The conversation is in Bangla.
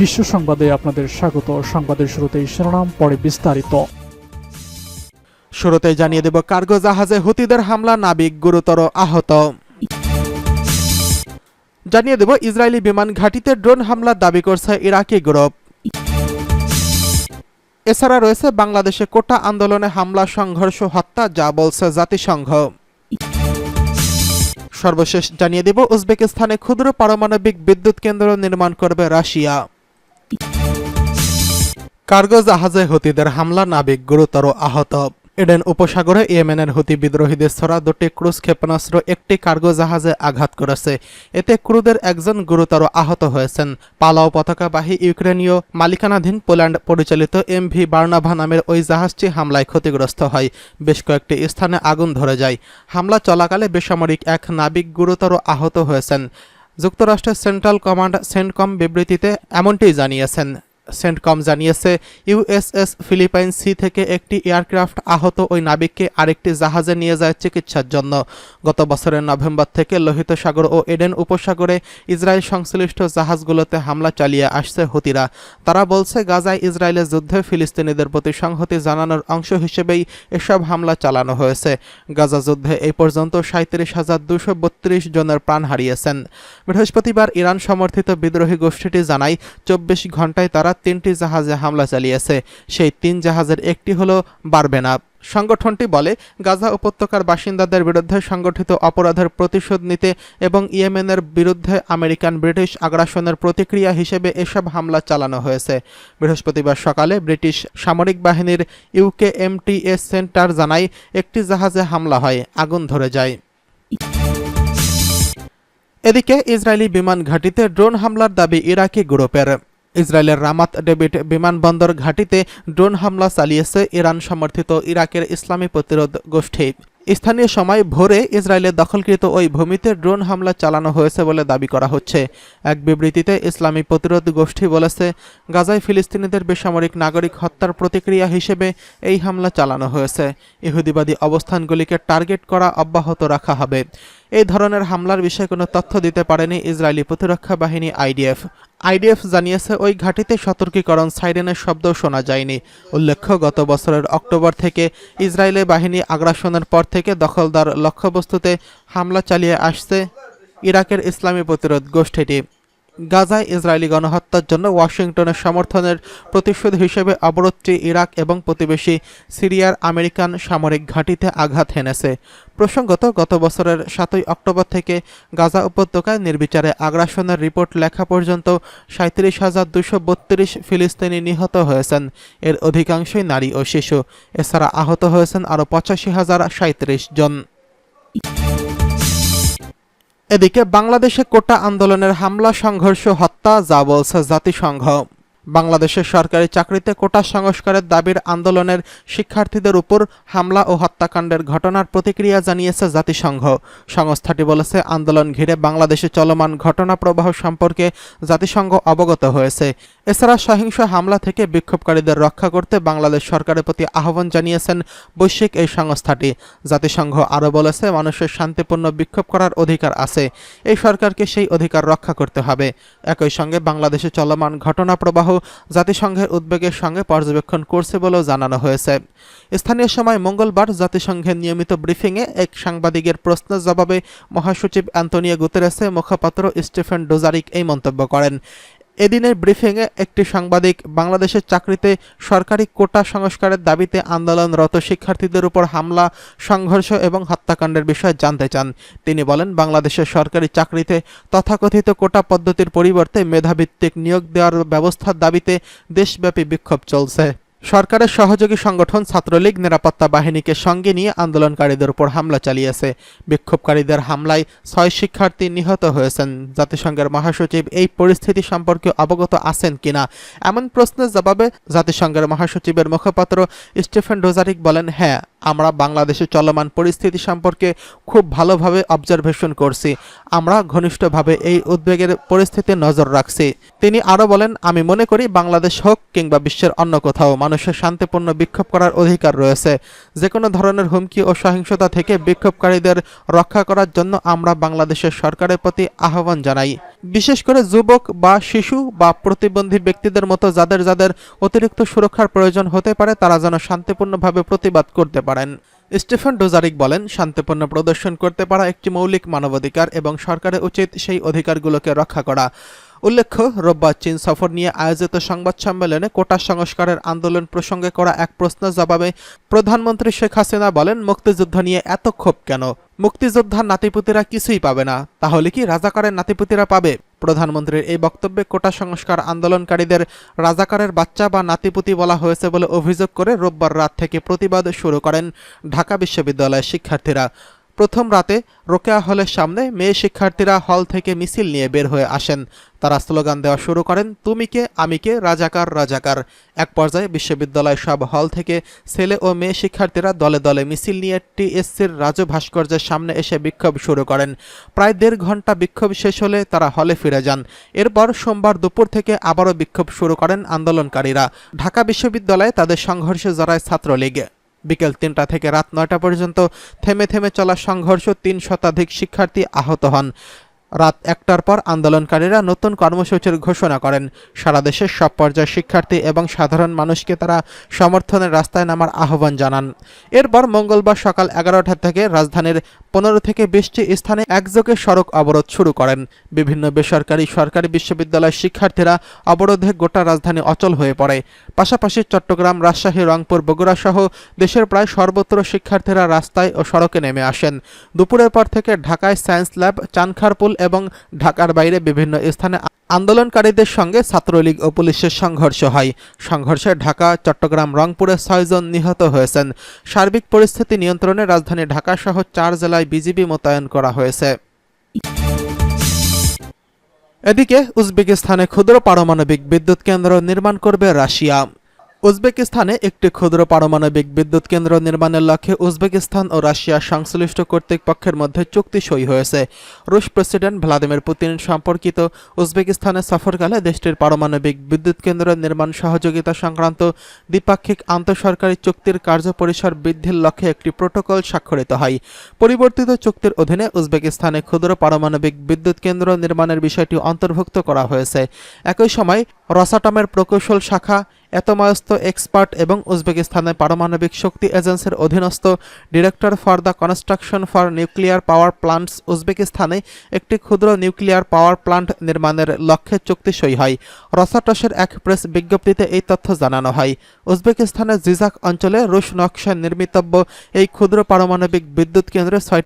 বিশ্ব সংবাদে আপনাদের স্বাগত। সংবাদের শুরুতেই শিরোনাম, পরে বিস্তারিত। শুরুতে জানিয়ে দেব কার্গো জাহাজে হুতিদের হামলা, নাবিক গুরুতর আহত। জানিয়ে দেব ইসরায়েলি বিমান ঘাঁটিতে ড্রোন হামলা দাবি করছে ইরাকি গ্রুপ। এছাড়া রয়েছে বাংলাদেশে কোটা আন্দোলনে হামলা, সংঘর্ষ, হত্যা, যা বলছে জাতিসংঘ। সর্বশেষ জানিয়ে দেব, উজবেকিস্তানে ক্ষুদ্র পারমাণবিক বিদ্যুৎ কেন্দ্র নির্মাণ করবে রাশিয়া। কার্গো জাহাজে হুতিদের হামলা নাবিক গুরুতর আহত। এডেন উপসাগরে ইয়েমেনের হুতি বিদ্রোহীদের ছড়া দুটি ক্রুজ ক্ষেপণাস্ত্র একটি কার্গো জাহাজে আঘাত করেছে। এতে ক্রুদের একজন গুরুতর আহত হয়েছেন। পালাও পতাকাবাহী ইউক্রেনীয় মালিকানাধীন পোল্যান্ড পরিচালিত এম ভি বার্নাভা নামের ওই জাহাজটি হামলায় ক্ষতিগ্রস্ত হয়। বেশ কয়েকটি স্থানে আগুন ধরে যায়। হামলা চলাকালে বেসামরিক এক নাবিক গুরুতর আহত হয়েছেন। যুক্তরাষ্ট্রের সেন্ট্রাল কমান্ড সেন্টকম বিবৃতিতে এমনটি জানিয়েছেন। সেন্টকম জানিয়েছে ইউএসএস ফিলিপাইন সি থেকে একটি এয়ারক্রাফট আহত ওই নাবিককে আরেকটি জাহাজে নিয়ে যায় চিকিৎসার জন্য। গত বছরের নভেম্বর থেকে লোহিত সাগর ও এডেন উপসাগরে ইসরায়েল সংশ্লিষ্ট জাহাজগুলোতে হামলা চালিয়ে আসছে হুতিরা। তারা বলছে, গাজায় ইসরায়েলের যুদ্ধে ফিলিস্তিনিদের প্রতি সংহতি জানানোর অংশ হিসেবেই এসব হামলা চালানো হয়েছে। গাজা যুদ্ধে এই পর্যন্ত সাঁত্রিশ হাজার দুশো বত্রিশ জনের প্রাণ হারিয়েছেন। বৃহস্পতিবার ইরান সমর্থিত বিদ্রোহী গোষ্ঠীটি জানায়, চব্বিশ ঘন্টায় তারা তিনটি জাহাজে হামলা চালিয়েছে। সেই তিন জাহাজের একটি হলো বারবেনা সংগঠনটি বলে, গাজা উপত্যকার বাসিন্দাদের বিরুদ্ধে সংগঠিত অপরাধের প্রতিশোধ নিতে এবং ইয়েমেনের বিরুদ্ধে আমেরিকান ব্রিটিশ আগ্রাসনের প্রতিক্রিয়া হিসেবে এসব হামলা চালানো হয়েছে। বৃহস্পতিবার সকালে ব্রিটিশ সামরিক বাহিনীর ইউকে এমটিএস সেন্টার জানায়, একটি জাহাজে হামলা হয়, আগুন ধরে যায়। এদিকে ইসরায়েলি বিমান ঘাঁটিতে ড্রোন হামলার দাবি ইরাকি গ্রুপের। ইসরায়েলের রামাত ডেভিড বিমানবন্দর ঘাঁটিতে ড্রোন হামলা চালিয়েছে ইরান সমর্থিত ইরাকের ইসলামী প্রতিরোধ গোষ্ঠী। স্থানীয় সময় ভোরে ইসরায়েলের দখলকৃত ওই ভূমিতে ড্রোন হামলা চালানো হয়েছে বলে দাবি করা হচ্ছে। এক বিবৃতিতে ইসলামী প্রতিরোধ গোষ্ঠী বলেছে, গাজায় ফিলিস্তিনিদের বেসামরিক নাগরিক হত্যার প্রতিক্রিয়া হিসেবে এই হামলা চালানো হয়েছে। ইহুদিবাদী অবস্থানগুলিকে টার্গেট করা অব্যাহত রাখা হবে। এই ধরনের হামলার বিষয়ে কোনো তথ্য দিতে পারেনি ইসরায়েলি প্রতিরক্ষা বাহিনী আইডিএফ। আইডিএফ জানিয়েছে, ওই ঘাঁটিতে সতর্কীকরণ সাইরেনের শব্দ শোনা যায়নি। উল্লেখ্য, গত বছরের অক্টোবর থেকে ইসরায়েলের বাহিনী আগ্রাসনের পর থেকে দখলদার লক্ষ্যবস্তুতে হামলা চালিয়ে আসছে ইরাকের ইসলামী প্রতিরোধ গোষ্ঠীটি। গাজায় ইসরায়েলি গণহত্যার জন্য ওয়াশিংটনের সমর্থনের প্রতিশোধ হিসেবে অবরোধটি ইরাক এবং প্রতিবেশী সিরিয়ার আমেরিকান সামরিক ঘাঁটিতে আঘাত হেনেছে। প্রসঙ্গত, গত বছরের সাতই অক্টোবর থেকে গাজা উপত্যকায় নির্বিচারে আগ্রাসনের রিপোর্ট লেখা পর্যন্ত সাঁত্রিশ হাজার দুশো বত্রিশ ফিলিস্তিনি নিহত হয়েছেন। এর অধিকাংশই নারী ও শিশু। এছাড়া আহত হয়েছেন আরও পঁচাশি হাজার সাঁত্রিশ জন। এদিকে বাংলাদেশে কোটা আন্দোলনের হামলা সংঘর্ষ হত্যা যা বলছে জাতিসংঘ। বাংলাদেশের সরকারি চাকরিতে কোটা সংস্কারের দাবির আন্দোলনের শিক্ষার্থীদের উপর হামলা ও হত্যাকাণ্ডের ঘটনার প্রতিক্রিয়া জানিয়েছে জাতিসংঘ। সংস্থাটি বলেছে, আন্দোলন ঘিরে বাংলাদেশে চলমান ঘটনা প্রবাহ সম্পর্কে জাতিসংঘ অবগত হয়েছে। এছাড়া সহিংস হামলা থেকে বিক্ষোভকারীদের রক্ষা করতে বাংলাদেশ সরকারের প্রতি আহ্বান জানিয়েছেন বৈশ্বিক এই সংস্থাটি। জাতিসংঘ আরও বলেছে, মানুষের শান্তিপূর্ণ বিক্ষোভ করার অধিকার আছে। এই সরকারকে সেই অধিকার রক্ষা করতে হবে। একই সঙ্গে বাংলাদেশে চলমান ঘটনা প্রবাহ জাতিসংঘের উদ্বেগের সঙ্গে পর্যবেক্ষণ করছে বলেও জানানো হয়েছে। স্থানীয় সময় মঙ্গলবার জাতিসংঘের নিয়মিত ব্রিফিংয়ে এক সাংবাদিকের প্রশ্নের জবাবে মহাসচিব অ্যান্তনিও গুতেরেসে মুখপাত্র স্টিফেন ডোজারিক এই মন্তব্য করেন। এদিনের ব্রিফিংয়ে একটি সাংবাদিক বাংলাদেশের চাকরিতে সরকারি কোটা সংস্কারের দাবিতে আন্দোলনরত শিক্ষার্থীদের উপর হামলা, সংঘর্ষ এবং হত্যাকাণ্ডের বিষয়ে জানতে চান। তিনি বলেন, বাংলাদেশের সরকারি চাকরিতে তথাকথিত কোটা পদ্ধতির পরিবর্তে মেধাভিত্তিক নিয়োগ দেওয়ার ব্যবস্থার দাবিতে দেশব্যাপী বিক্ষোভ চলছে। সরকারের সহযোগী সংগঠন ছাত্রলীগ নিরাপত্তা বাহিনীকে সঙ্গে নিয়ে আন্দোলনকারীদের উপর হামলা চালিয়েছে। বিক্ষোভকারীদের হামলায় ছয় শিক্ষার্থী নিহত হয়েছেন। জাতিসংঘের মহাসচিব এই পরিস্থিতি সম্পর্কে অবগত আছেন কিনা? এমন প্রশ্নের জবাবে জাতিসংঘের মহাসচিবের মুখপাত্র স্টিফেন ডোজারিক বলেন হ্যাঁ আমরা বাংলাদেশে চলমান পরিস্থিতি সম্পর্কে খুব ভালোভাবে অবজারভেশন করছি। আমরা ঘনিষ্ঠভাবে এই উদ্বেগের পরিস্থিতি নজর রাখছি। তিনি আরও বলেন, আমি মনে করি বাংলাদেশ হোক কিংবা বিশ্বের অন্য কোথাও মানুষের শান্তিপূর্ণ বিক্ষোভ করার অধিকার রয়েছে। যে কোনো ধরনের হুমকি ও সহিংসতা থেকে বিক্ষোভকারীদের রক্ষা করার জন্য আমরা বাংলাদেশের সরকারের প্রতি আহ্বান জানাই। বিশেষ করে যুবক বা শিশু বা প্রতিবন্ধী ব্যক্তিদের মতো যাদের যাদের অতিরিক্ত সুরক্ষার প্রয়োজন হতে পারে, তারা যেন শান্তিপূর্ণভাবে প্রতিবাদ করতে পারেন। স্টিফেন ডোজারিক বলেন, শান্তিপূর্ণ প্রদর্শন করতে পারা একটি মৌলিক মানবাধিকার এবং সরকারের উচিত সেই অধিকারগুলোকে রক্ষা করা। উল্লেখ্য, রোববার চীন সফর নিয়ে আয়োজিত সংবাদ সম্মেলনে কোটা সংস্কারের আন্দোলন প্রসঙ্গে করা এক প্রশ্নের জবাবে প্রধানমন্ত্রী শেখ হাসিনা বলেন, মুক্তিযুদ্ধ নিয়ে এত ক্ষোভ কেন? মুক্তিযোদ্ধার নাতিপুতিরা কিছুই পাবে না। তাহলে কি রাজাকারের নাতিপুতিরা পাবে? প্রধানমন্ত্রীর এই বক্তব্যে কোটা সংস্কার আন্দোলনকারীদের রাজাকারের বাচ্চা বা নাতিপুতি বলা হয়েছে বলে অভিযোগ করে রোববার রাত থেকে প্রতিবাদ শুরু করেন ঢাকা বিশ্ববিদ্যালয়ের শিক্ষার্থীরা। প্রথম রাতে রোকেয়া হলের সামনে মেয়ে শিক্ষার্থীরা হল থেকে মিছিল নিয়ে বের হয়ে আসেন। তারা স্লোগান দেওয়া শুরু করেন, তুমি কে? আমি কে? রাজাকার রাজাকার। এক পর্যায়ে বিশ্ববিদ্যালয় সব হল থেকে ছেলে ও মেয়ে শিক্ষার্থীরা দলে দলে মিছিল নিয়ে টিএসসির রাজু ভাস্কর্যের সামনে এসে বিক্ষোভ শুরু করেন। প্রায় দেড় ঘণ্টা বিক্ষোভ শেষ হলে তারা হলে ফিরে যান। এরপর সোমবার দুপুর থেকে আবারও বিক্ষোভ শুরু করেন আন্দোলনকারীরা। ঢাকা বিশ্ববিদ্যালয়ে তাদের সংঘর্ষে জড়ায় ছাত্রলীগ। বিকেল তিনটা থেকে রাত নয়টা পর্যন্ত থেমে থেমে চলা সংঘর্ষ তিন শতাধিক শিক্ষার্থী আহত হন। রাত একটার পর আন্দোলনকারীরা নতুন কর্মসূচির ঘোষণা করেন। সারা দেশের সব পর্যায়ের শিক্ষার্থী এবং সাধারণ মানুষকে তারা সমর্থনের রাস্তায় নামার আহ্বান জানান। এরপর মঙ্গলবার সকাল এগারোটা থেকে রাজধানীর পনেরো থেকে বিশটি স্থানে একযোগে সড়ক অবরোধ শুরু করেন। বিভিন্ন বেসরকারি, সরকারি বিশ্ববিদ্যালয়ের শিক্ষার্থীরা অবরোধে গোটা রাজধানী অচল হয়ে পড়ে। পাশাপাশি চট্টগ্রাম, রাজশাহী, রংপুর বগুড়া সহ দেশের প্রায় সর্বত্র শিক্ষার্থীরা রাস্তায় ও সড়কে নেমে আসেন। দুপুরের পর থেকে ঢাকায় সায়েন্স ল্যাব, চানখারপুল এবং ঢাকার বাইরে বিভিন্ন স্থানে আন্দোলনকারীদের সঙ্গে ছাত্রলীগ ও পুলিশের সংঘর্ষ হয়। সংঘর্ষে ঢাকা, চট্টগ্রাম, রংপুরে ছয়জন নিহত হয়েছেন। সার্বিক পরিস্থিতি নিয়ন্ত্রণে রাজধানী ঢাকা সহ চার জেলায় বিজিবি মোতায়েন করা হয়েছে। এদিকে, উজবেকিস্তানে ক্ষুদ্র পারমাণবিক বিদ্যুৎ কেন্দ্র নির্মাণ করবে রাশিয়া। উজবেকিস্তানে একটি ক্ষুদ্র পারমাণবিক বিদ্যুৎ কেন্দ্র নির্মাণের লক্ষ্যে উজবেকিস্তান ও রাশিয়া সংশ্লিষ্ট কর্তৃপক্ষের মধ্যে চুক্তি সই হয়েছে। রুশ প্রেসিডেন্ট ভ্লাদিমির পুতিন সম্পর্কিত উজবেকিস্তানে সফরকালে দেশটির পারমাণবিক বিদ্যুৎ কেন্দ্র নির্মাণ সহযোগিতা সংক্রান্ত দ্বিপাক্ষিক আন্তঃসরকারি চুক্তির কার্যপরিসর বৃদ্ধির লক্ষ্যে একটি প্রোটোকল স্বাক্ষরিত হয়। পরিবর্তিত চুক্তির অধীনে উজবেকিস্তানে ক্ষুদ্র পারমাণবিক বিদ্যুৎ কেন্দ্র নির্মাণের বিষয়টি অন্তর্ভুক্ত করা হয়েছে। একই সময় রসাটমের প্রকৌশল শাখা এতময়স্ত এক্সপার্ট এবং উজবেকিস্তানের পারমাণবিক শক্তি এজেন্সির অধীনস্থ director for the construction for nuclear power plants উজবেকিস্তানে একটি ক্ষুদ্র নিউক্লিয়ার পাওয়ার প্লান্ট নির্মাণের লক্ষ্যে চুক্তি সই হয়। রসাটসের এক প্রেস বিজ্ঞপ্তিতে এই তথ্য জানানো হয়। উজবেকিস্তানের জিজাক অঞ্চলে রুশ নকশায় নির্মিতব্য এই ক্ষুদ্র পারমাণবিক বিদ্যুৎ কেন্দ্রে ছয়